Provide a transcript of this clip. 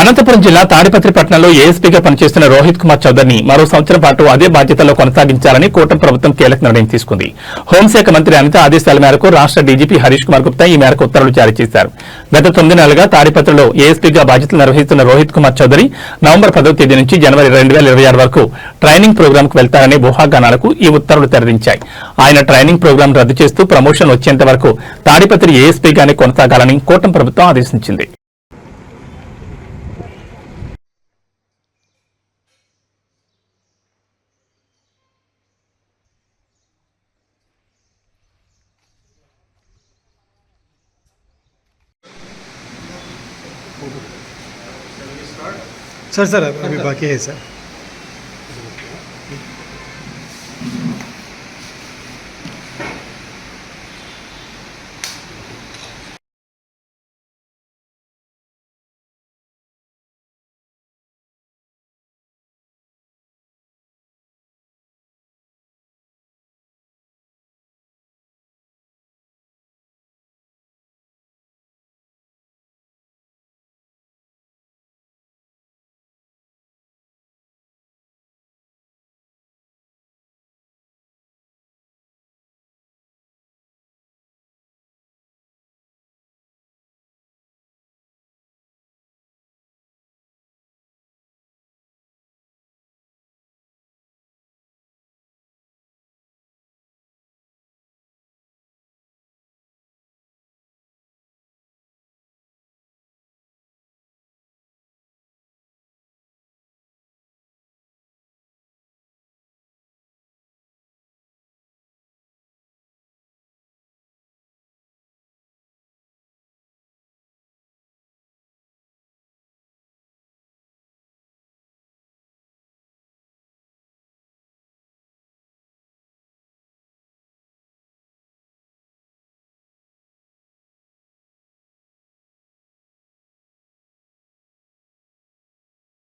అనంతపురం జిల్లా తాడిపత్రి పట్టణంలో ఏఎస్పీగా పనిచేస్తున్న రోహిత్ కుమార్ చౌదరిని మరో సంవత్సరం పాటు అదే బాధ్యతల్లో కొనసాగించాలని కూటమి ప్రభుత్వం కీలక నిర్ణయం తీసుకుంది. హోంశాఖ మంత్రి అనిత ఆదేశాల మేరకు రాష్ట్ర డీజీపీ హరీష్ కుమార్ గుప్తా ఈ మేరకు ఉత్తర్వులు జారీ చేశారు. గత తొమ్మిది నెలలుగా తాడిపత్రిలో ఏఎస్పీగా బాధ్యతలు నిర్వహిస్తున్న రోహిత్ కుమార్ చౌదరి నవంబర్ పదవ తేదీ నుంచి జనవరి రెండు వేల ఇరవై ఆరు వరకు ట్రైనింగ్ ప్రోగ్రాంకు వెళ్తారనే ఊహాగానాలకు ఈ ఉత్తర్వులు తెరదించాయి. ఆయన ట్రైనింగ్ ప్రోగ్రాం రద్దు చేస్తూ ప్రమోషన్ వచ్చేంత వరకు తాడిపత్రి ఏఎస్పీగానే కొనసాగాలని కూటమి ప్రభుత్వం ఆదేశించింది. सर सर अभी बाकी है सर